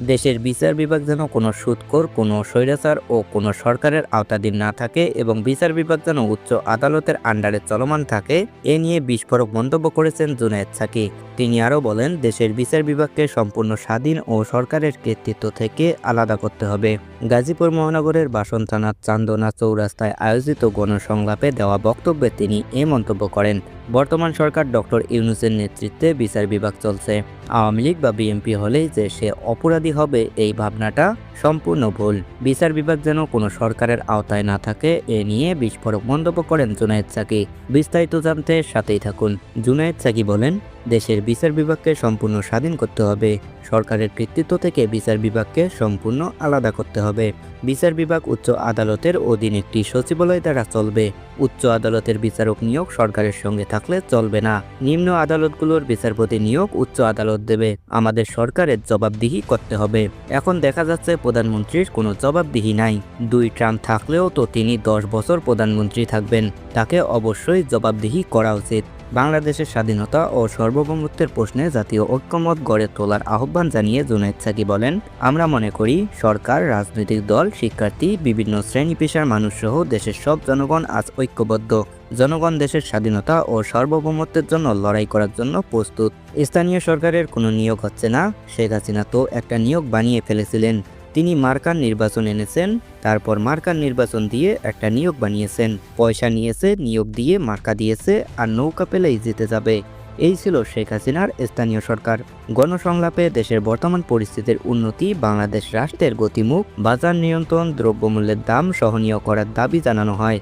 দেশের বিচার বিভাগ যেন কোনো সুৎকর, কোনো স্বৈরাচার ও কোনো সরকারের আওতাধীন না থাকে এবং বিচার বিভাগ যেন উচ্চ আদালতের আন্ডারে চলমান থাকে, এ নিয়ে বিস্ফোরক মন্তব্য করেছেন জুনায়েদ সাকি। তিনি আরও বলেন, দেশের বিচার বিভাগকে সম্পূর্ণ স্বাধীন ও সরকারের কর্তৃত্ব থেকে আলাদা করতে হবে। গাজীপুর মহানগরের বাসন থানার চান্দনা চৌরাস্তায় আয়োজিত গণসংলাপে দেওয়া বক্তব্যে তিনি এ মন্তব্য করেন, বর্তমান সরকার ডক্টর ইউনুসের নেতৃত্বে বিচার বিভাগ চলছে। আওয়ামী লীগ বা বিএনপি হলেই যে সে অপরাধী হবে এই ভাবনাটা সম্পূর্ণ ভুল। বিচার বিভাগ যেন কোনো সরকারের আওতায় না থাকে, এ নিয়ে বিস্ফোরক মন্তব্য করেন জুনায়েদ সাকি। বিস্তারিত জানতে সাথেই থাকুন। জুনায়েদ সাকি বলেন দেশের বিচার বিভাগকে সম্পূর্ণ স্বাধীন করতে হবে। সরকারের কর্তৃত্ব থেকে বিচার বিভাগকে সম্পূর্ণ আলাদা করতে হবে। বিচার বিভাগ উচ্চ আদালতের অধীন একটি সচিবালয় দ্বারা চলবে। উচ্চ আদালতের বিচারক নিয়োগ সরকারের সঙ্গে থাকলে চলবে না। নিম্ন আদালতগুলোর বিচারপতি নিয়োগ উচ্চ আদালত দেবে। আমাদের সরকারের জবাবদিহি করতে হবে। এখন দেখা যাচ্ছে প্রধানমন্ত্রীর কোনো জবাবদিহি নাই। দুই ট্রাম্প থাকলেও তো তিনি দশ বছর প্রধানমন্ত্রী থাকবেন। তাকে অবশ্যই জবাবদিহি করা উচিত। বাংলাদেশের স্বাধীনতা ও সার্বভৌমত্বের প্রশ্নে জাতীয় ঐক্যমত গড়ে তোলার আহ্বান জানিয়ে জুনায়েদ সাকি বলেন, আমরা মনে করি সরকার, রাজনৈতিক দল, শিক্ষার্থী, বিভিন্ন শ্রেণি পেশার মানুষসহ দেশের সব জনগণ আজ ঐক্যবদ্ধ। জনগণ দেশের স্বাধীনতা ও সার্বভৌমত্বের জন্য লড়াই করার জন্য প্রস্তুত। স্থানীয় সরকারের কোনো নিয়োগ হচ্ছে না। শেখ হাসিনা তো একটা নিয়োগ বানিয়ে ফেলেছিলেন। তিনি মার্কার নির্বাচন এনেছেন, তারপর মার্কার নির্বাচন দিয়ে একটা নিয়োগ বানিয়েছেন। পয়সা নিয়েছে, নিয়োগ দিয়ে মার্কা দিয়েছে আর নৌকা পেলেই জিতে যাবে। এই ছিল শেখ হাসিনার স্থানীয় সরকার। গণসংলাপে দেশের বর্তমান পরিস্থিতির উন্নতি, বাংলাদেশ রাষ্ট্রের গতিমুখ, বাজার নিয়ন্ত্রণ, দ্রব্যমূল্যের দাম সহনীয় করার দাবি জানানো হয়।